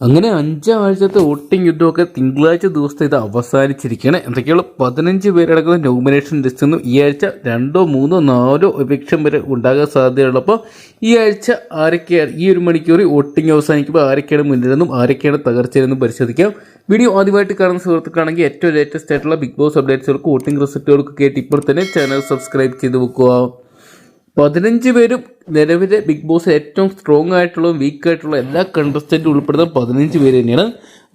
അങ്ങനെ അഞ്ചാം അഞ്ചാഴ്ചത്തെ വോട്ടിംഗ് യുദ്ധമൊക്കെ തിങ്കളാഴ്ച ദിവസത്തെ ഇത് അവസാനിച്ചിരിക്കുകയാണ് എന്തൊക്കെയുള്ള പതിനഞ്ച് പേരടങ്ങുന്ന നോമിനേഷൻ ലിസ്റ്റിൽ നിന്നും ഈ ആഴ്ച രണ്ടോ മൂന്നോ നാലോ എവിക്ഷൻ വരെ ഉണ്ടാകാൻ സാധ്യതയുള്ളപ്പോൾ ഈ ആഴ്ച ആരൊക്കെയാണ് ഈ ഒരു മണിക്കൂർ വോട്ടിംഗ് അവസാനിക്കുമ്പോൾ ആരൊക്കെയാണ് മുന്നിലെന്നും ആരൊക്കെയാണ് തകർച്ചയെന്നും പരിശോധിക്കാം. വീഡിയോ ആദ്യമായിട്ട് കാണുന്ന സുഹൃത്തുക്കളാണെങ്കിൽ ഏറ്റവും ലേറ്റസ്റ്റ് ആയിട്ടുള്ള ബിഗ് ബോസ് അപ്ഡേറ്റ്സുകൾക്ക് വോട്ടിംഗ് റിസൾട്ടുകൾക്ക് കേട്ട് ഇപ്പോൾ തന്നെ ചാനൽ സബ്സ്ക്രൈബ് ചെയ്ത് വെക്കുക. പതിനഞ്ച് പേരും നിലവിലെ ബിഗ് ബോസ് ഏറ്റവും സ്ട്രോങ് ആയിട്ടുള്ള വീക്ക് ആയിട്ടുള്ള എല്ലാ കണ്ടസ്റ്റന്റും ഉൾപ്പെടുന്ന പതിനഞ്ച് പേര് തന്നെയാണ്.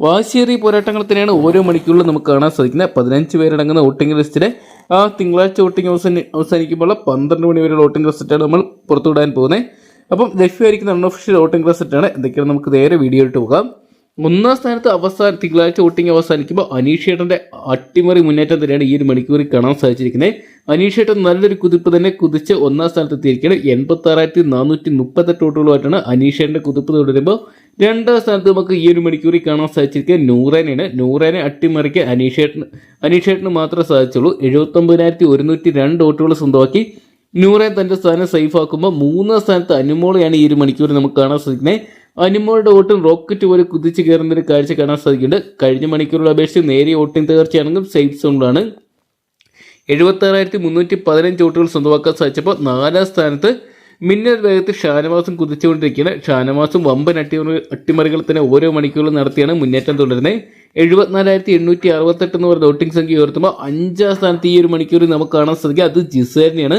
വാശിയേറിയ പോരാട്ടങ്ങൾ തന്നെയാണ് ഓരോ മണിക്കൂറിലും നമുക്ക് കാണാൻ സാധിക്കുന്നത്. പതിനഞ്ച് പേരടങ്ങുന്ന വോട്ടിംഗ് ലിസ്റ്റിലെ ആ തിങ്കളാഴ്ച വോട്ടിംഗ് അവസാനി അവസാനിക്കുമ്പോൾ പന്ത്രണ്ട് മണി വരെയുള്ള വോട്ടിംഗ് ലിസ്റ്റാണ് നമ്മൾ പുറത്തുവിടാൻ പോകുന്നത്. അപ്പം ലഭ്യമായിരിക്കുന്ന അൺഒഫീഷ്യൽ വോട്ടിംഗ് ലിസ്റ്റാണ് എന്തൊക്കെയാണ് നമുക്ക് നേരെ വീഡിയോ ഇട്ട് പോകാം. ഒന്നാം സ്ഥാനത്ത് അവസാന തിങ്കളാഴ്ച വോട്ടിംഗ് അവസാനിക്കുമ്പോൾ അനീഷേട്ടന്റെ അട്ടിമറി മുന്നേറ്റം തന്നെയാണ് ഈ ഒരു മണിക്കൂറിൽ കാണാൻ സാധിച്ചിരിക്കുന്നത്. അനീഷേട്ടൻ നല്ലൊരു കുതിപ്പ് തന്നെ കുതിച്ച് ഒന്നാം സ്ഥാനത്ത് എത്തിയിരിക്കുകയാണ്. എൺപത്തി ആറായിരത്തി നാനൂറ്റി മുപ്പത്തെട്ട് വോട്ടുകളുമായിട്ടാണ് അനീഷേട്ടന്റെ കുതിപ്പ് തുടരുമ്പോൾ രണ്ടാം സ്ഥാനത്ത് നമുക്ക് ഈ ഒരു മണിക്കൂറിൽ കാണാൻ സാധിച്ചിരിക്കുന്നത് നൂറേനെയാണ്. നൂറേനെ അട്ടിമറിക്ക് അനീഷേട്ടന് അനീഷേട്ടന് മാത്രമേ സാധിച്ചുള്ളൂ. എഴുപത്തൊമ്പതിനായിരത്തി ഒരുന്നൂറ്റി രണ്ട് വോട്ടുകൾ സ്വന്തമാക്കി നൂറേൻ തന്റെ സ്ഥാനം സേഫ് ആക്കുമ്പോൾ മൂന്നാം സ്ഥാനത്ത് അനുമോളെയാണ് ഈ ഒരു മണിക്കൂർ നമുക്ക് കാണാൻ സാധിക്കുന്നത്. അനുമോളുടെ വോട്ടും റോക്കറ്റ് പോലെ കുതിച്ചു കയറുന്ന ഒരു കാഴ്ച കാണാൻ സാധിക്കുന്നുണ്ട്. കഴിഞ്ഞ മണിക്കൂറുള്ള അപേക്ഷിച്ച് നേരിയ വോട്ടിംഗ് തകർച്ചയാണെങ്കിലും സേഫ് സോണിലാണ് എഴുപത്തി ആറായിരത്തി മുന്നൂറ്റി പതിനഞ്ച് വോട്ടുകൾ സ്വന്തമാക്കാൻ സാധിച്ചപ്പോൾ നാലാം സ്ഥാനത്ത് മിന്നൽ വേഗത്തിൽ ഷാനവാസും കുതിച്ചുകൊണ്ടിരിക്കുകയാണ്. ഷാനവാസും വമ്പൻ അട്ടിമറി അട്ടിമറികൾ തന്നെ ഓരോ മണിക്കൂറിലും നടത്തിയാണ് മുന്നേറ്റം തുടരുന്നത്. എഴുപത്തിനാലായിരത്തി എണ്ണൂറ്റി അറുപത്തെട്ട് എന്ന് പറയുന്ന വോട്ടിംഗ് സംഖ്യ ഉയർത്തുമ്പോൾ അഞ്ചാം സ്ഥാനത്ത് ഈ ഒരു മണിക്കൂറിൽ നമുക്ക് കാണാൻ സാധിക്കുക അത് ജിസേലിനെയാണ്.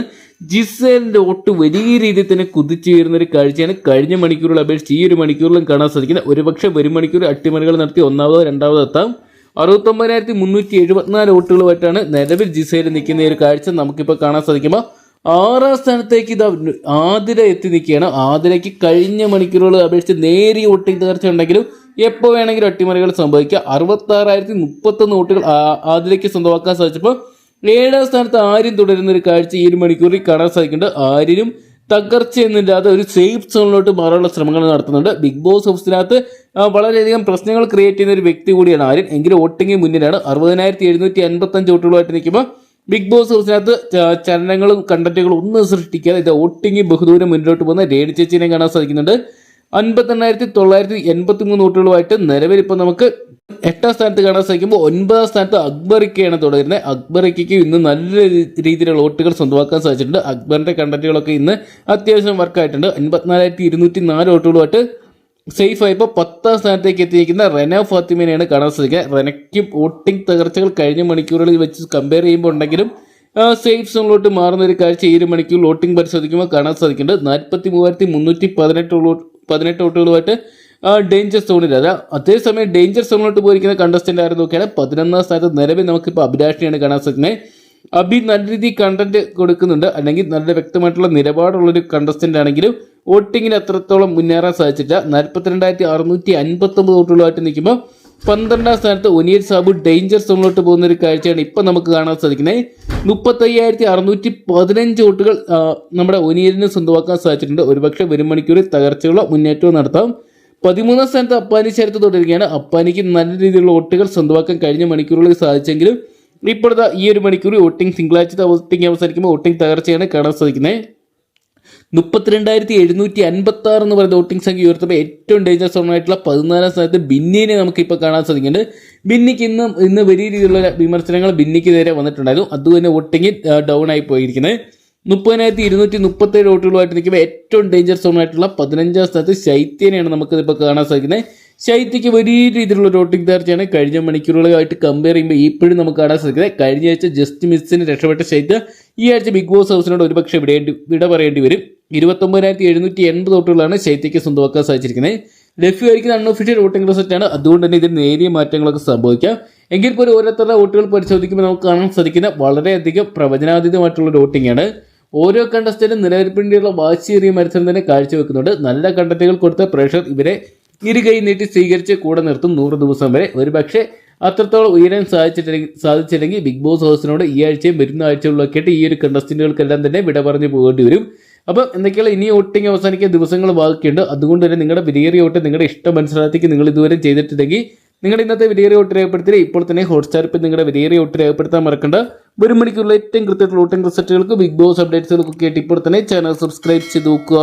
ജിസേലിന്റെ വോട്ട് വലിയ രീതിയിൽ തന്നെ കുതിച്ചുയരുന്ന ഒരു കാഴ്ചയാണ് കഴിഞ്ഞ മണിക്കൂറുകൾ അപേക്ഷിച്ച് ഈ ഒരു മണിക്കൂറിലും കാണാൻ സാധിക്കുന്നത്. ഒരുപക്ഷെ ഒരു മണിക്കൂർ അട്ടിമറികൾ നടത്തി ഒന്നാമതോ രണ്ടാമതോ എത്താം. അറുപത്തൊമ്പതിനായിരത്തി മുന്നൂറ്റി എഴുപത്തിനാല് വോട്ടുകളുമായിട്ടാണ് നിലവിൽ ജിസയിൽ നിൽക്കുന്ന ഒരു കാഴ്ച നമുക്കിപ്പോൾ കാണാൻ സാധിക്കുമ്പോൾ ആറാം സ്ഥാനത്തേക്ക് ഇത് ആതിര എത്തി നിൽക്കുകയാണ്. ആതിരയ്ക്ക് കഴിഞ്ഞ മണിക്കൂറുകൾ അപേക്ഷിച്ച് നേരിയ വോട്ടിംഗ് തകർച്ച ഉണ്ടെങ്കിലും എപ്പോൾ വേണമെങ്കിലും അട്ടിമറികൾ സംഭവിക്കുക. അറുപത്താറായിരത്തി മുപ്പത്തൊന്ന് വോട്ടുകൾ ആതിരയ്ക്ക് സ്വന്തമാക്കാൻ സാധിച്ചപ്പോൾ ഏഴാം സ്ഥാനത്ത് ആര്യം തുടരുന്ന ഒരു കാഴ്ച ഈ ഒരു മണിക്കൂറിൽ കാണാൻ സാധിക്കുന്നുണ്ട്. ആര്യനും തകർച്ചയൊന്നുമില്ലാതെ ഒരു സേഫ് സോണിലോട്ട് മാറാനുള്ള ശ്രമങ്ങൾ നടത്തുന്നുണ്ട്. ബിഗ് ബോസ് ഹൗസിനകത്ത് വളരെയധികം പ്രശ്നങ്ങൾ ക്രിയേറ്റ് ചെയ്യുന്ന ഒരു വ്യക്തി കൂടിയാണ് ആര്യൻ. എങ്കിലും വോട്ടിംഗ് മുന്നിലാണ്. അറുപതിനായിരത്തി എഴുന്നൂറ്റി അൻപത്തഞ്ച് വോട്ടുകളുമായിട്ട് നിൽക്കുമ്പോൾ ബിഗ് ബോസ് ഹൗസിനകത്ത് ചലനങ്ങളും കണ്ടന്റുകളും ഒന്നും സൃഷ്ടിക്കാതെ ഇത് ഒട്ടിങ്ങി ബഹുദൂരം മുന്നോട്ട് പോകുന്ന രേണു ചേച്ചിനെ കാണാൻ സാധിക്കുന്നുണ്ട്. അൻപത്തെണ്ണായിരത്തി തൊള്ളായിരത്തി എൺപത്തി മൂന്ന് വോട്ടുകളുമായിട്ട് നിലവിൽ ഇപ്പോൾ നമുക്ക് എട്ടാം സ്ഥാനത്ത് കാണാൻ സാധിക്കുമ്പോൾ ഒൻപതാം സ്ഥാനത്ത് അക്ബറിക്കയാണ് തുടരുന്നത്. അക്ബറിക്കയ്ക്ക് ഇന്ന് നല്ല രീതിയിലുള്ള വോട്ടുകൾ സ്വന്തമാക്കാൻ സാധിച്ചിട്ടുണ്ട്. അക്ബറിന്റെ കണ്ടന്റുകളൊക്കെ ഇന്ന് അത്യാവശ്യം വർക്കായിട്ടുണ്ട് അൻപത്തിനാലായിരത്തി ഇരുന്നൂറ്റി നാല് വോട്ടുകളുമായിട്ട് സേഫ് ആയപ്പോൾ പത്താം സ്ഥാനത്തേക്ക് എത്തിയിരിക്കുന്ന റെന ഫാത്തിമേനെയാണ് കാണാൻ സാധിക്കുക. റെനയ്ക്ക് വോട്ടിംഗ് തകർച്ചകൾ കഴിഞ്ഞ മണിക്കൂറുകളിൽ വെച്ച് കമ്പയർ ചെയ്യുമ്പോൾ ഉണ്ടെങ്കിലും സേഫ് സോണിലോട്ട് മാറുന്ന ഒരു കാഴ്ച ഈ ഒരു മണിക്കൂർ വോട്ടിംഗ് പരിശോധിക്കുമ്പോൾ കാണാൻ സാധിക്കുന്നുണ്ട്. നാൽപ്പത്തി മൂവായിരത്തി മുന്നൂറ്റി പതിനെട്ട് പതിനെട്ട് വോട്ടുകളുമായിട്ട് ഡേഞ്ചർ സോണിൽ അല്ല അതേസമയം ഡേഞ്ചർ സോണിലോട്ട് പോയിരിക്കുന്ന കണ്ടസ്റ്റന്റ് ആരും നോക്കിയാൽ പതിനൊന്നാം സ്ഥാനത്ത് നിലവിൽ നമുക്കിപ്പോൾ അഭിലാഷിനെയാണ് കാണാൻ സാധിക്കുന്നത്. അഭി നല്ല രീതിയിൽ കണ്ടന്റ് കൊടുക്കുന്നുണ്ട്. അല്ലെങ്കിൽ നല്ല വ്യക്തമായിട്ടുള്ള നിലപാടുള്ളൊരു കണ്ടസ്റ്റന്റ് ആണെങ്കിലും വോട്ടിങ്ങിൽ എത്രത്തോളം മുന്നേറാൻ സാധിച്ചില്ല നാൽപ്പത്തിരണ്ടായിരത്തി അറുന്നൂറ്റി അൻപത്തൊമ്പത് വോട്ടുകളുമായിട്ട് നിൽക്കുമ്പോൾ പന്ത്രണ്ടാം സ്ഥാനത്ത് ഒനിയൽ സാബു ഡേഞ്ചർ സോണിലോട്ട് പോകുന്ന ഒരു കാഴ്ചയാണ് ഇപ്പം നമുക്ക് കാണാൻ സാധിക്കുന്നത്. മുപ്പത്തയ്യായിരത്തി അറുന്നൂറ്റി പതിനഞ്ച് വോട്ടുകൾ നമ്മുടെ ഒനിയലിന് സ്വന്തമാക്കാൻ സാധിച്ചിട്ടുണ്ട്. ഒരുപക്ഷെ വരും മണിക്കൂറിൽ തകർച്ചയുള്ള മുന്നേറ്റവും നടത്താം. പതിമൂന്നാം സ്ഥാനത്ത് അപ്പാനി ചേർത്ത് തുടരുകയാണ് അപ്പാനിക്ക് നല്ല രീതിയിലുള്ള വോട്ടുകൾ സ്വന്തമാക്കാൻ കഴിഞ്ഞ മണിക്കൂറുകളിൽ സാധിച്ചെങ്കിലും ഇപ്പോഴത്തെ ഈ ഒരു മണിക്കൂർ വോട്ടിംഗ് തിങ്കളാഴ്ച വോട്ടിംഗ് അവസാനിക്കുമ്പോൾ വോട്ടിംഗ് തകർച്ചയാണ് കാണാൻ സാധിക്കുന്നത്. മുപ്പത്തിരണ്ടായിരത്തി എഴുന്നൂറ്റി അൻപത്തി ആറ് എന്ന് പറയുന്ന വോട്ടിംഗ് സംഖ്യ ഉയർത്തപ്പോൾ ഏറ്റവും ഡേഞ്ചർ സോണായിട്ടുള്ള പതിനാലാം സ്ഥാനത്ത് ബിന്നിനെ നമുക്ക് ഇപ്പോൾ കാണാൻ സാധിക്കുന്നുണ്ട്. ബിന്നിക്ക് ഇന്ന് ഇന്ന് വലിയ രീതിയിലുള്ള വിമർശനങ്ങൾ ബിന്നിക്ക് നേരെ വന്നിട്ടുണ്ടായിരുന്നു. അതുതന്നെ വോട്ടിംഗ് ഡൗൺ ആയി പോയിരിക്കുന്നത്. മുപ്പതിനായിരത്തി ഇരുന്നൂറ്റി മുപ്പത്തേഴ് വോട്ടുകളുമായിട്ട് നിൽക്കുമ്പോൾ ഏറ്റവും ഡേഞ്ചർ സോൺ ആയിട്ടുള്ള പതിനഞ്ചാം സ്ഥാനത്ത് ശൈത്യനെയാണ് നമുക്കിതിപ്പോൾ കാണാൻ സാധിക്കുന്നത്. ശൈത്യക്ക് വലിയ രീതിയിലുള്ള ഒരു വോട്ടിംഗ് കഴിഞ്ഞ മണിക്കൂറുകളായിട്ട് കമ്പയർ ചെയ്യുമ്പോൾ ഇപ്പോഴും നമുക്ക് കാണാൻ സാധിക്കുന്നത്. കഴിഞ്ഞ ആഴ്ച ജസ്റ്റ് മിസ്സിന് രക്ഷപ്പെട്ട ശൈത്യ ഈ ആഴ്ച ബിഗ് ബോസ് ഹൗസിനോട് ഒരുപക്ഷെ വിടേണ്ടി വിട പറയേണ്ടി വരും. ഇരുപത്തൊമ്പതിനായിരത്തി എഴുന്നൂറ്റി എൺപത് വോട്ടുകളാണ് ശൈത്യക്ക് സ്വന്തമാക്കാൻ സാധിച്ചിരിക്കുന്നത്. ലഫ്യു ആയിരിക്കുന്ന അൺഒഫീഷ്യൽ വോട്ടിംഗ് റിസൾട്ട് ആണ്. അതുകൊണ്ട് തന്നെ ഇതിന് നേരിയ മാറ്റങ്ങളൊക്കെ സംഭവിക്കാം. എങ്കിൽ പോലും ഓരോരുത്തരുടെ വോട്ടുകൾ പരിശോധിക്കുമ്പോൾ നമുക്ക് കാണാൻ സാധിക്കുന്ന വളരെയധികം പ്രവചനാതീതമായിട്ടുള്ള വോട്ടിംഗ് ആണ്. ഓരോ കണ്ടസ്റ്റന്റും നിലനിൽപ്പിനുള്ള വാശിയേറിയ മത്സരം തന്നെ കാഴ്ചവെക്കുന്നുണ്ട്. നല്ല കണ്ടന്റുകൾ കൊടുത്ത പ്രേക്ഷകർ ഇവരെ ഇരുകൈ നീട്ടി സ്വീകരിച്ച് കൂടെ നിർത്തും നൂറ് ദിവസം വരെ. ഒരുപക്ഷെ അത്രത്തോളം ഉയരാൻ സാധിച്ചിട്ടില്ലെങ്കിൽ സാധിച്ചില്ലെങ്കിൽ ബിഗ് ബോസ് ഹൗസിനോട് ഈ ആഴ്ചയും വരുന്ന ആഴ്ചകളിലൊക്കെ ആയിട്ട് ഈ ഒരു കണ്ടസ്റ്റന്റുകൾക്കെല്ലാം തന്നെ വിട പറഞ്ഞു പോകേണ്ടി വരും. അപ്പം എന്തൊക്കെയുള്ള ഇനി വോട്ടിംഗ് അവസാനിക്കാൻ ദിവസങ്ങൾ ബാക്കിയുണ്ട്. അതുകൊണ്ട് തന്നെ നിങ്ങളുടെ വിലയേറിയ വോട്ട് നിങ്ങളുടെ ഇഷ്ടം മനസ്സിലാക്കി നിങ്ങൾ ഇതുവരെ ചെയ്തിട്ടുണ്ടെങ്കിൽ നിങ്ങളുടെ ഇന്നത്തെ വിലയേറിയ ഓട്ട് രേഖപ്പെടുത്തി ഇപ്പോൾ തന്നെ ഹോട്ട്സ്റ്റാർ ഇപ്പം നിങ്ങളുടെ വിലയേറിയ ഓട്ട് രേഖപ്പെടുത്താൻ മറക്കണ്ട. ഒരു മണിക്കുള്ള ഏറ്റവും കൃത്യമായിട്ടുള്ള ഓട്ടം റിസൾട്ടുകൾക്ക് ബിഗ് ബോസ് അപ്ഡേറ്റ്സുകൾക്കൊക്കെ ആയിട്ട് ഇപ്പോൾ തന്നെ ചാനൽ സബ്സ്ക്രൈബ് ചെയ്ത് നോക്കുക.